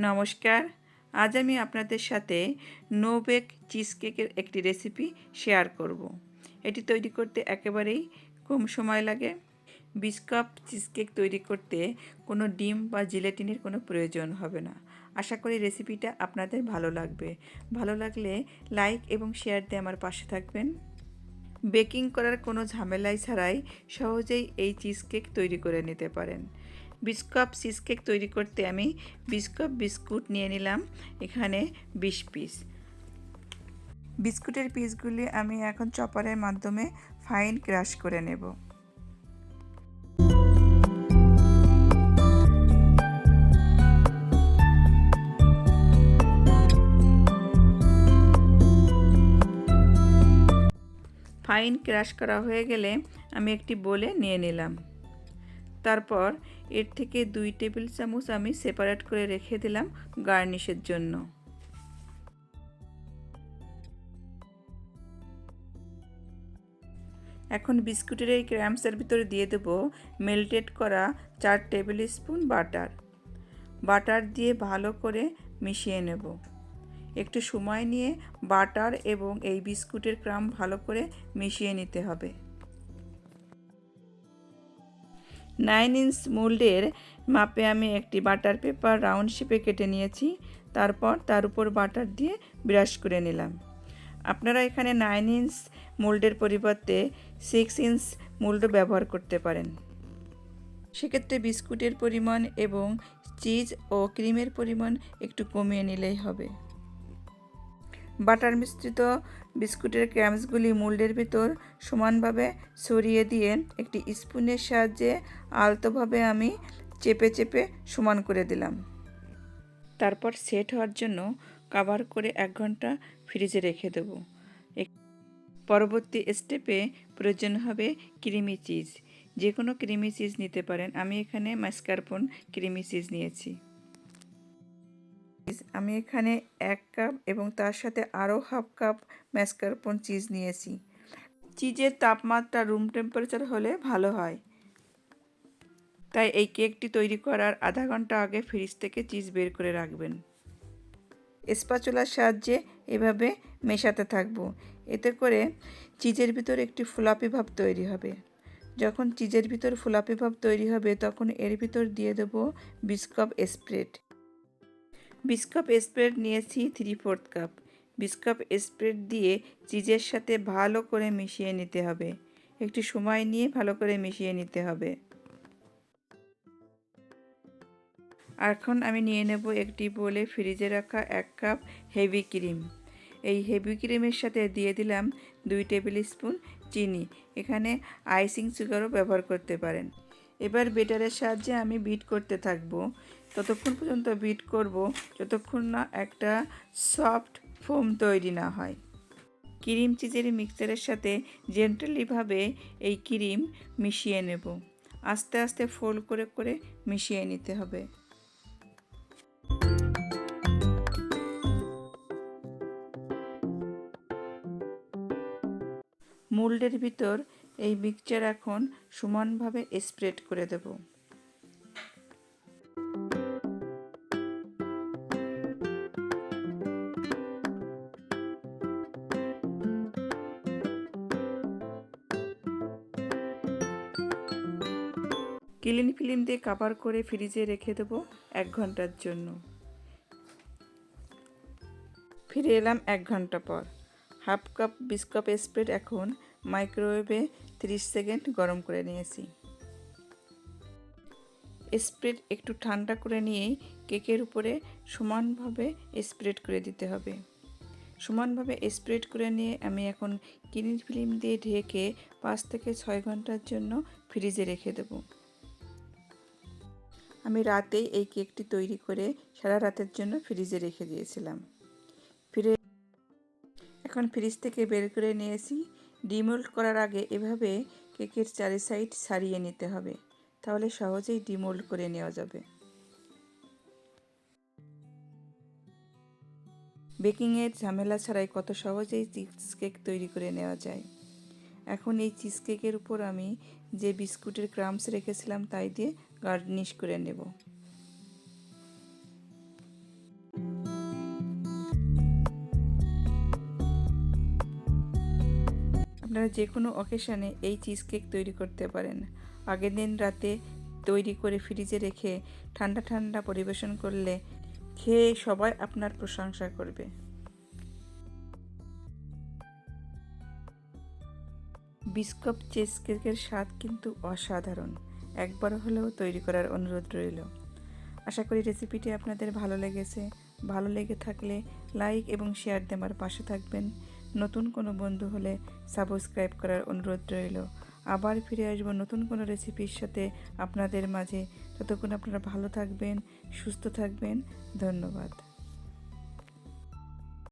নমস্কার। আজ আমি আপনাদের সাথে নো বেক চিজ কেকের একটি রেসিপি শেয়ার করব। এটি তৈরি করতে একেবারেই কম সময় লাগে। বিশ কাপ চিজ কেক তৈরি করতে কোনো ডিম বা জিলেটিনের কোনো প্রয়োজন হবে না। আশা করি রেসিপিটা আপনাদের ভালো লাগবে। ভালো লাগলে লাইক এবং শেয়ার দিয়ে আমার পাশে থাকবেন। বেকিং করার কোনো ঝামেলাই ছাড়াই সহজেই এই চিজ কেক তৈরি করে নিতে পারেন। বিশ কাপ চিজ কেক তৈরি করতে আমি বিশ কাপ বিস্কুট নিয়ে নিলাম। এখানে বিশ পিস বিস্কুটের পিসগুলি আমি এখন চপারের মাধ্যমে ফাইন ক্রাশ করে নেব। ফাইন ক্রাশ করা হয়ে গেলে আমি একটি বলে নিয়ে নিলাম। তারপর এর থেকে দুই টেবিল চামচ আমি সেপারেট করে রেখে দিলাম গার্নিশের জন্য। এখন বিস্কুটের এই ক্র্যাম্পসের ভিতরে দিয়ে দেব মেল্টেড করা চার টেবিল স্পুন বাটার বাটার দিয়ে ভালো করে মিশিয়ে নেব। একটু সময় নিয়ে বাটার এবং এই বিস্কুটের ক্রাম ভালো করে মিশিয়ে নিতে হবে। নাইন ইঞ্চ মোল্ডের মাপে আমি একটি বাটার পেপার রাউন্ড শেপে কেটে নিয়েছি, তারপর তার উপর বাটার দিয়ে ব্রাশ করে নিলাম। আপনারা এখানে নাইন ইঞ্চ মোল্ডের পরিবর্তে সিক্স ইঞ্চ মোল্ডও ব্যবহার করতে পারেন। সেক্ষেত্রে বিস্কুটের পরিমাণ এবং চিজ ও ক্রিমের পরিমাণ একটু কমিয়ে নিলেই হবে। বাটার মিশ্রিত বিস্কুটের ক্র্যামসগুলি মোল্ডের ভিতর সমানভাবে সরিয়ে দিয়ে একটি স্পুনের সাহায্যে আলতোভাবে আমি চেপে চেপে সমান করে দিলাম। তারপর সেট হওয়ার জন্য কাভার করে এক ঘণ্টা ফ্রিজে রেখে দেবো। পরবর্তী স্টেপে প্রয়োজন হবে ক্রিমি চিজ। যে কোনো ক্রিমি চিজ নিতে পারেন। আমি এখানে মাস্কারপন ক্রিমি চিজ নিয়েছি। আমি এখানে এক কাপ এবং তার সাথে আরও হাফ কাপ ম্যাসকারপন চিজ নিয়েছি। চিজের তাপমাত্রা রুম টেম্পারেচার হলে ভালো হয়। তাই এই কেকটি তৈরি করার আধা ঘণ্টা আগে ফ্রিজ থেকে চিজ বের করে রাখবেন। স্পাচুলার সাহায্যে এভাবে মেশাতে থাকব। এতে করে চিজের ভিতর একটি ফুলাপি ভাব তৈরি হবে। যখন চিজের ভিতর ফুলাপি ভাব তৈরি হবে, তখন এর ভিতর দিয়ে দেবো বিস্কপ স্প্রেড বিশ কাপ স্প্রেড নিয়েছি থ্রি ফোর্থ কাপ। বিশ কাপ স্প্রেড দিয়ে চিজের সাথে ভালো করে মিশিয়ে নিতে হবে। একটু সময় নিয়ে ভালো করে মিশিয়ে নিতে হবে। এখন আমি নিয়ে নেব একটি বলে ফ্রিজে রাখা এক কাপ হেভি ক্রিম। এই হেভি ক্রিমের সাথে দিয়ে দিলাম দুই টেবিল স্পুন চিনি। এখানে আইসিং সুগারও ব্যবহার করতে পারেন। এবার বেটারের সাহায্যে আমি বিট করতে থাকব। ততক্ষণ পর্যন্ত বিট করব যতক্ষণ না একটা সফট ফোম তৈরি না হয়। ক্রিম চিজের মিক্সচারের সাথে জেন্টালিভাবে এই ক্রিম মিশিয়ে নেব। আস্তে আস্তে ফোল্ড করে করে মিশিয়ে নিতে হবে। মোল্ডের ভিতর এই মিক্সচার এখন সমানভাবে স্প্রেড করে দেবো। ক্লিন ফিল্ম দিয়ে কাভার করে ফ্রিজে রেখে দেবো এক ঘণ্টার জন্য। ফিরে এলাম এক ঘণ্টা পর। হাফ কাপ বিশ কাপ স্প্রেড এখন মাইক্রোওয়েভে 30 সেকেন্ড গরম করে নিয়েছি। স্প্রেড একটু ঠান্ডা করে নিয়েই কেকের উপরে সমানভাবে স্প্রেড করে দিতে হবে। সমানভাবে স্প্রেড করে নিয়ে আমি এখন কিনির ফিল্ম দিয়ে ঢেকে পাঁচ থেকে ছয় ঘণ্টার জন্য ফ্রিজে রেখে দেবো। আমি রাতেই এই কেকটি তৈরি করে সারা রাতের জন্য ফ্রিজে রেখে দিয়েছিলাম। ফিরে এখন ফ্রিজ থেকে বের করে নিয়েছি। ডিমোল্ড করার আগে এভাবে কেকের চারি সাইড সারিয়ে নিতে হবে। তাহলে সহজেই ডিমোল্ড করে নেওয়া যাবে। বেকিংয়ের ঝামেলা ছাড়াই কত সহজেই চিজ কেক তৈরি করে নেওয়া যায়। এখন এই চিজ কেকের উপর আমি যে বিস্কুটের ক্রামস রেখেছিলাম তাই দিয়ে গার্নিশ করে নেব। আপনারা যে কোনো অকেশানে এই চিজ কেক তৈরি করতে পারেন। আগের দিন রাতে তৈরি করে ফ্রিজে রেখে ঠান্ডা ঠান্ডা পরিবেশন করলে খেয়ে সবাই আপনার প্রশংসা করবে। বিস্কপ চিজ কেকের স্বাদ কিন্তু অসাধারণ। একবার হলেও তৈরি করার অনুরোধ রইল। আশা করি রেসিপিটি আপনাদের ভালো লেগেছে। ভালো লেগে থাকলে লাইক এবং শেয়ার দেওয়ার পাশে থাকবেন। নতুন কোনো বন্ধু হলে সাবস্ক্রাইব করার অনুরোধ রইল। আবার ফিরে আসব নতুন কোনো রেসিপির সাথে আপনাদের মাঝে। ততক্ষণ আপনারা ভালো থাকবেন, সুস্থ থাকবেন। ধন্যবাদ।